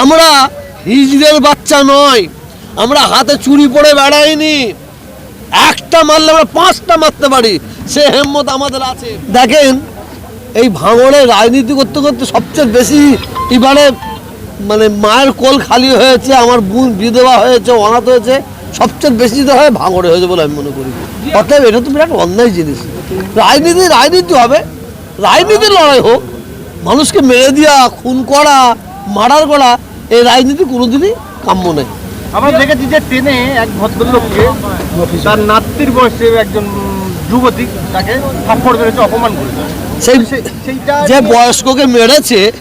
আমরা হিজড়ের বাচ্চা নয়, আমরা হাতে চুরি পড়ে বেড়াইনি। একটা মারলে আমরা পাঁচটা মারতে পারি, সে হেম্মত আমাদের আছে। দেখেন, এই ভাঙড়ে রাজনীতি করতে করতে সবচেয়ে বেশি এবারে মানে মায়ের কোল খালি হয়েছে, আমার বোন বিধবা হয়েছে, অনাথ হয়েছে, সবচেয়ে বেশি তো হয় ভাঙড়ে হয়েছে বলে আমি মনে করি। অতএব এটা তো বিরাট অন্যায় জিনিস। রাজনীতি রাজনীতি হবে। রাজনীতির লড়াই হোক, মানুষকে মেরে দেওয়া খুন করা, মার্ডার করা এই রাজনীতি কোনোদিনই কাম্য নেই আমরা দেখেছি যে ট্রেনে এক ভদ্রলোককে তার নাতির বয়সে একজন যুবতী তাকে থাপ্পড় মেরেছে অপমান করেছে। সেই সেইটা যে বয়স্ককে মেরেছে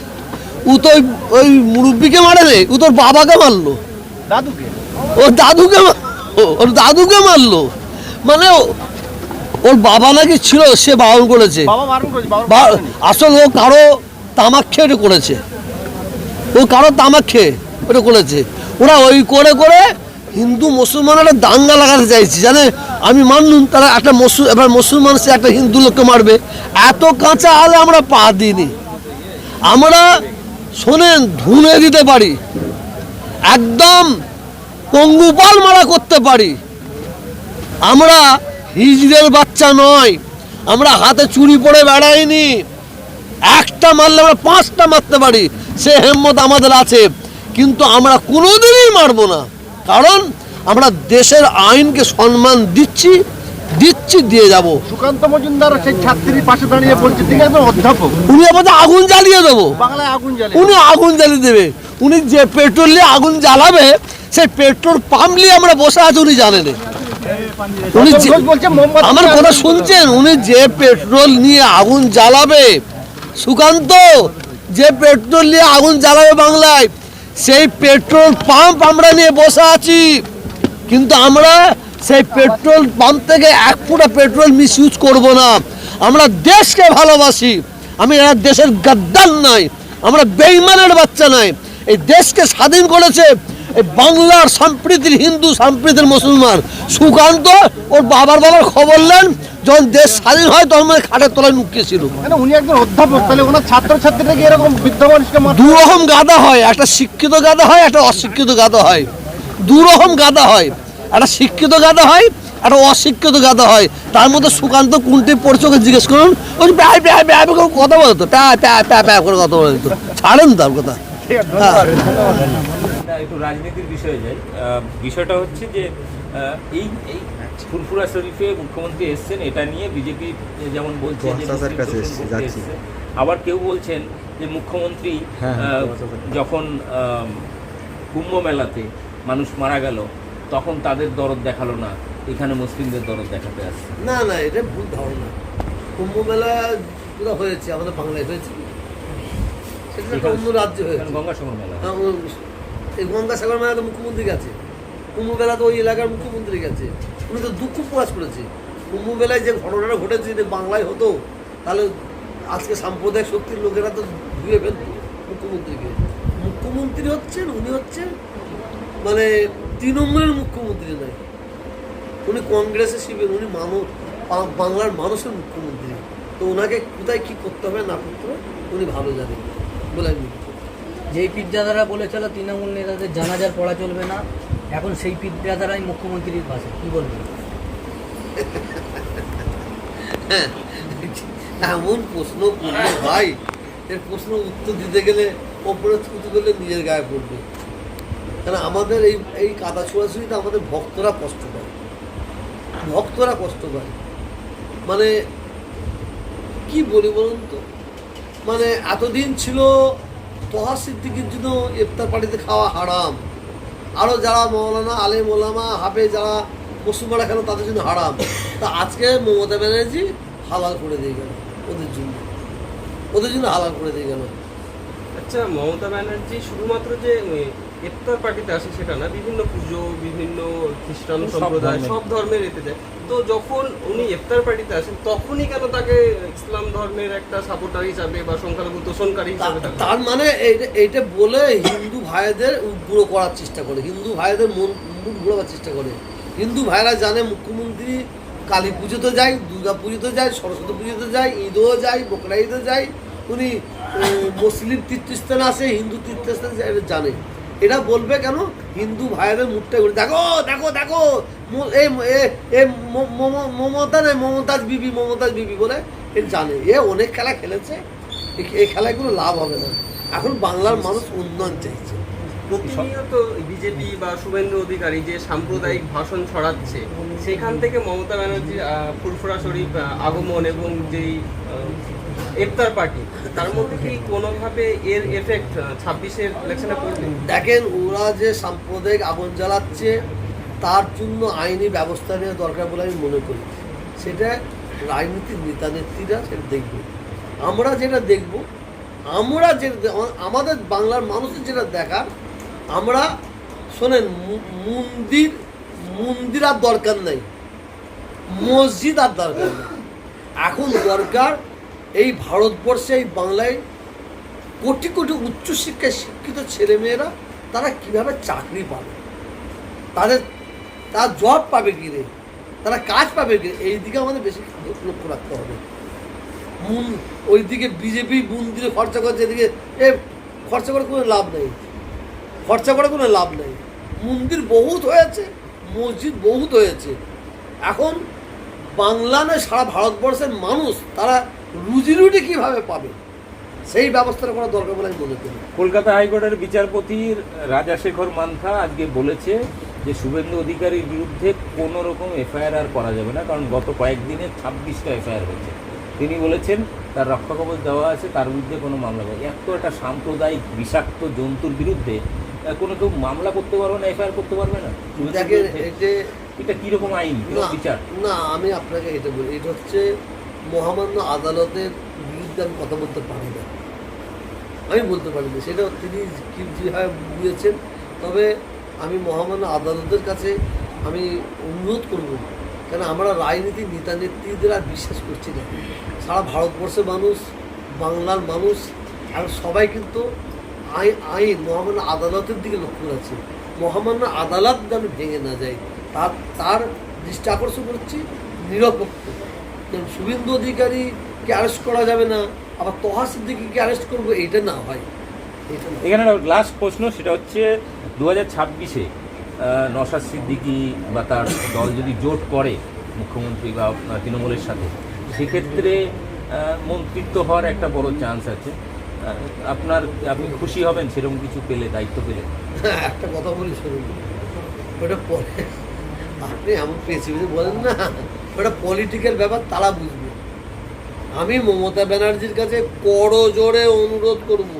ও তো ওই- মুরব্বীকে মারেনি ও তোর বাবাকে মারলো। দাদুকে? ও দাদুকে ও- ওর দাদুকে মারলো। মানে ওর বাবা নাকি ছিল সে বারণ করেছে। আসলে ও কারও তামাক খেয়ে করেছে। ও কারও তামাক খেয়ে, ওটা করেছে। ওরা ওই করে করে হিন্দু মুসলমানেরা দাঙ্গা লাগাতে চাইছি। জানে? আমি মানলুম, তারা একটা মুসল এবার মুসলমান সে একটা হিন্দু লোককে মারবে। এত কাঁচা আলে আমরা পা দিইনি। আমরা শোনেন, ধুনে দিতে পারি। একদম পঙ্গুপাল মারা করতে পারি। আমরা হিজড়ের বাচ্চা নয়। আমরা হাতে চুরি পড়ে বেড়াইনি। একটা মারলে আমরা পাঁচটা মারতে পারি। সে হেম্মত আমাদের আছে। কিন্তু আমরা কোনোদিনই মারবো না। কারণ আমরা দেশের আইনকে সম্মান দিচ্ছি দিচ্ছি দিয়ে যাব। সুকান্ত মজুমদার সেই ছাত্রীর পাশে দাঁড়িয়ে বলছে ঠিক আছে অধ্যাপক। উনি আমাদের আগুন জ্বালিয়ে দেবো। বাংলায় আগুন জ্বালে উনি আগুন জ্বালিয়ে দেবে। উনি যে পেট্রোল নিয়ে আগুন জ্বালাবে সেই পেট্রোল পাম্প নিয়ে আমরা বসে আছি উনি জানেন উনি আমার কথা শুনছেন? উনি যে পেট্রোল নিয়ে আগুন জ্বালাবে সুকান্ত, যে পেট্রোল নিয়ে আগুন জ্বালাবে বাংলায়, সেই পেট্রোল পাম্প আমরা নিয়ে বসে আছি। কিন্তু আমরা সেই পেট্রোল পাম্প থেকে এক ফুটা পেট্রোল মিস ইউজ করব না। আমরা দেশকে ভালোবাসি। আমি এরা দেশের গাদ্দার নাই। আমরা বেইমানের বাচ্চা নাই। এই দেশকে স্বাধীন করেছে বাংলার সম্প্রীতির হিন্দু সম্প্রীতির মুসলমান। সুকান্ত ওর বাবার বাবার খবর নেন যখন দেশ স্বাধীন হয় তখন মানে খাটের তলায় নুকিয়েছিল কেন উনি একজন অধ্যাপক তাহলে ওনার ছাত্র ছাত্রীরা কি এরকম বৃদ্ধ মানুষকে মারতে? দু রকম গাদা হয় একটা শিক্ষিত গাদা হয় একটা অশিক্ষিত গাদা হয়। দু রকম গাদা হয় একটা শিক্ষিত গাদা হয় একটা অশিক্ষিত গাদা হয়। তার মধ্যে সুকান্ত কোনটি পড়ছে ওকে জিজ্ঞেস করুন ওই প্যায় প্যায় প্যায় করে কথা বলতো প্যায় প্যায় প্যায় প্যায় করে কথা বলতো। ছাড়েন তার কথা। ধন্যবাদ। না, একটু রাজনীতির বিষয়ে যাই। বিষয়টা হচ্ছে যে এই এই ফুরফুরা শরীফে মুখ্যমন্ত্রী এসছেন এটা নিয়ে বিজেপি যেমন বলছে। আবার কেউ বলছেন যে মুখ্যমন্ত্রী হ্যাঁ, হ্যাঁ। যখন কুম্ভ মেলাতে মানুষ মারা গেল তখন তাদের দরদ দেখাল না এখানে মুসলিমদের দরদ দেখাতে আসছে। না না এটা ভুল ধারণা। কুম্ভ মেলা হয়েছে আমাদের বাংলায় হয়েছে। সেটা অন্য রাজ্যে হয়েছে। গঙ্গাসাগর মেলা। হ্যাঁ, এই গঙ্গাসাগর মেলা তো মুখ্যমন্ত্রী গেছে। কুম্ভ মেলা তো ওই এলাকার মুখ্যমন্ত্রী গেছে। উনি তো দুঃখ প্রকাশ করেছে। কুম্ভ মেলায় যে ঘটনাটা ঘটেছে, যদি বাংলায় হতো, তাহলে আজকে সাম্প্রদায়িক শক্তির লোকেরা তো ধুয়ে ফেলতো মুখ্যমন্ত্রীকে। মুখ্যমন্ত্রী হচ্ছেন, উনি হচ্ছেন মানে তৃণমূলের মুখ্যমন্ত্রী নয়। উনি কংগ্রেসের শিবেন উনি মানুষ বাংলার মানুষের মুখ্যমন্ত্রী। তো ওনাকে কোথায় কী করতে হবে না করতে হবে, উনি ভালো জানেন। বলে আমি। যেই পিজ্জাদারা বলেছিল, তৃণমূল নেতাদের জানাজার পড়া চলবে না। এখন সেই পিজ্জাদারাই মুখ্যমন্ত্রীর পাশে। কি বলবেন? এমন প্রশ্ন করলে ভাই, এর প্রশ্ন উত্তর দিতে গেলে ওপরে থুতু করলে নিজের গায়ে পড়বে। কারণ আমাদের এই এই কাদা ছোড়াছুড়িতে আমাদের ভক্তরা কষ্ট পায়। ভক্তরা কষ্ট পায়। মানে কি বলি বলুন তো? মানে এতদিন ছিল তোহা সিদ্দিকির জন্য ইফতার পার্টিতে খাওয়া হারাম। আরও যারা মৌলানা আলে মোলামা হাফে যারা পশ্চিমবাড়া খেলো, তাদের জন্য হারাম। তা আজকে মমতা ব্যানার্জি হালাল করে দিয়ে গেল ওদের জন্য। ওদের জন্য হালাল করে দিয়ে গেল। আচ্ছা মমতা ব্যানার্জি শুধুমাত্র যে ইফতার পার্টিতে আসে সেটা না বিভিন্ন পুজো বিভিন্ন খ্রিস্টান সম্প্রদায় সব ধর্মের এতে যায়। তো যখন উনি ইফতার পার্টিতে আসেন তখনই কেন তাকে ইসলাম ধর্মের একটা সাপোর্টার হিসাবে বা সংখ্যালঘু তোষণকারী হিসাবে তার মানে এইটা- বলে হিন্দু ভাইদের উগ্র করার চেষ্টা করে। হিন্দু ভাইদের মন মুখ ঘোরাবার চেষ্টা করে। হিন্দু ভাইরা জানে মুখ্যমন্ত্রী কালী পুজোতে যায় দুর্গা পুজোতে যায় সরস্বতী পুজোতে যায় ঈদও যায় বকরা ঈদও যায়। উনি মুসলিম তীর্থস্থানে আসে হিন্দু তীর্থস্থানে জানে। এটা বলবে কেন? হিন্দু ভাইয়েদের মুখটা করে দেখো দেখো দেখো! এ এ- এ মম- মমতা নেই মমতাজ বিবি মমতাজ বিবি বলে এ জানে। এ অনেক খেলা খেলেছে এই খেলায় কোনো লাভ হবে না। এখন বাংলার মানুষ উন্নয়ন চাইছে। প্রতিনিয়ত বিজেপি বা শুভেন্দু অধিকারী যে সাম্প্রদায়িক ভাষণ ছড়াচ্ছে, সেখান থেকে মমতা ব্যানার্জির ফুরফুরা শরীফ আগমন এবং যেই ইফতার পার্টি। তার মধ্যে কি কোনোভাবে এর এফেক্ট ছাব্বিশের ইলেকশনে পড়বে? দেখেন, ওরা যে সাম্প্রদায়িক আগুন জ্বালাচ্ছে, তার জন্য আইনি ব্যবস্থা নেওয়া দরকার বলে আমি মনে করি। সেটা রাজনীতির নেতা নেত্রীরা সেটা দেখবে। আমরা যেটা দেখব, আমরা যেটা আমাদের বাংলার মানুষের যেটা দেখার, আমরা, শোনেন মন্দির মন্দির আর দরকার নাই। মসজিদ আর দরকার নেই। এখন দরকার এই ভারতবর্ষে, এই বাংলায় কোটি কোটি উচ্চশিক্ষায় শিক্ষিত ছেলেমেয়েরা তারা কীভাবে চাকরি পাবে? তাদের, তারা জব পাবে কি রে? তারা কাজ পাবে কি? এই দিকে আমাদের বেশি লক্ষ্য রাখতে হবে। মুন, ওইদিকে বিজেপি মন্দিরে খরচা করছে, এদিকে এ খরচা করে কোনো লাভ নেই। খরচা করে কোনো লাভ নেই। মন্দির বহুত হয়েছে, মসজিদ বহুত হয়েছে। এখন বাংলা নয়, সারা ভারতবর্ষের মানুষ তারা রুজি রুটি কীভাবে পাবে? সেই ব্যবস্থার কোনো দরকার বলে আমি মনে করি কলকাতা হাইকোর্টের বিচারপতি রাজাশেখর মান্থা আজকে বলেছে যে শুভেন্দু অধিকারীর বিরুদ্ধে কোনো রকম এফআইআর আর করা যাবে না কারণ গত কয়েকদিনে ছাব্বিশটা এফআইআর হয়েছে। তিনি বলেছেন তার রক্ষা কবচ দেওয়া আছে তার বিরুদ্ধে কোনো মামলা হবে এত একটা সাম্প্রদায়িক বিষাক্ত জন্তুর বিরুদ্ধে কোনো কেউ মামলা করতে পারবে না এফআইআর করতে পারবে না? এটা কীরকম আইন বিচার? না আমি আপনাকে এটা বলি এটা হচ্ছে মহামান্য আদালতের বিরুদ্ধে আমি কথা বলতে পারি না। আমি বলতে পারি না, সেটা তিনি কি যেভাবে বুঝেছেন তবে আমি মহামান্য আদালতের কাছে আমি অনুরোধ করব, কেন আমরা রাজনীতি নেতা নেত্রীদের আর বিশ্বাস করছি না। সারা ভারতবর্ষের মানুষ, বাংলার মানুষ, আর সবাই কিন্তু আইন আইন, মহামান্য আদালতের দিকে লক্ষ্য রাখছে। মহামান্য আদালত যেন ভেঙে না যায়, তার তার দৃষ্টি আকর্ষণ করছি নিরপেক্ষ। শুভেন্দু অধিকারীকে অ্যারেস্ট করা যাবে না আবার তহা সিদ্দিকিকে অ্যারেস্ট করব এইটা না হয়। এটা না এখানে লাস্ট প্রশ্ন সেটা হচ্ছে দু হাজার ছাব্বিশে নসাদ সিদ্দিকি বা তার দল যদি জোট করে মুখ্যমন্ত্রী বা তৃণমূলের সাথে সেক্ষেত্রে মন্ত্রিত্ব হওয়ার একটা বড় চান্স আছে। আপনার আপনি খুশি হবেন সেরকম কিছু পেলে দায়িত্ব পেলে? হ্যাঁ, একটা কথা বলি শুনুন। ওটা পরে। আপনি এমন পেয়েছি বলেন না। ওটা পলিটিক্যাল ব্যাপার, তারা বুঝবে। আমি মমতা ব্যানার্জির কাছে করো জোরে অনুরোধ করব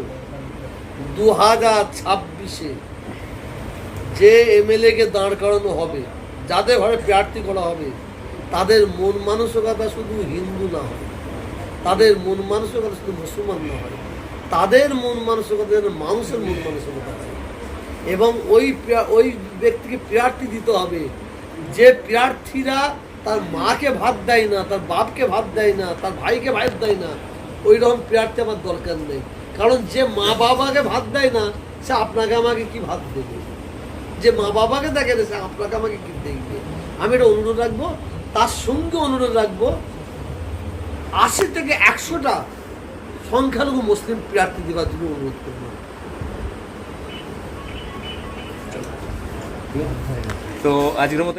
দু হাজার ছাব্বিশে যে এমএলএ কে দাঁড় করানো হবে, যাদের ঘরে প্রার্থী করা হবে, তাদের মন মানসিকতা শুধু হিন্দু না হয়, তাদের মন মানসিকতা শুধু মুসলমান না হয়, তাদের মন মানসিকতা যেন মানুষের মন মানসিকতা এবং ওই ওই ব্যক্তিকে প্রার্থী দিতে হবে, যে প্রার্থীরা তার মাকে ভাত দেয় না, তার বাপকে ভাত দেয় না, তার ভাইকে ভাত দেয় না ওই রকম প্রার্থী আমার দরকার নেই। কারণ যে মা বাবাকে ভাত দেয় না, সে আপনাকে আমাকে কি ভাত দেবে? যে মা বাবাকে দেখে না, সে আপনাকে আমাকে কি দেখবে আমি এটা অনুরোধ রাখব, তার সঙ্গে অনুরোধ রাখব, আশি থেকে একশোটা সংখ্যালঘু মুসলিম প্রার্থী দেওয়ার জন্য অনুরোধ করব। তো আজকের মতো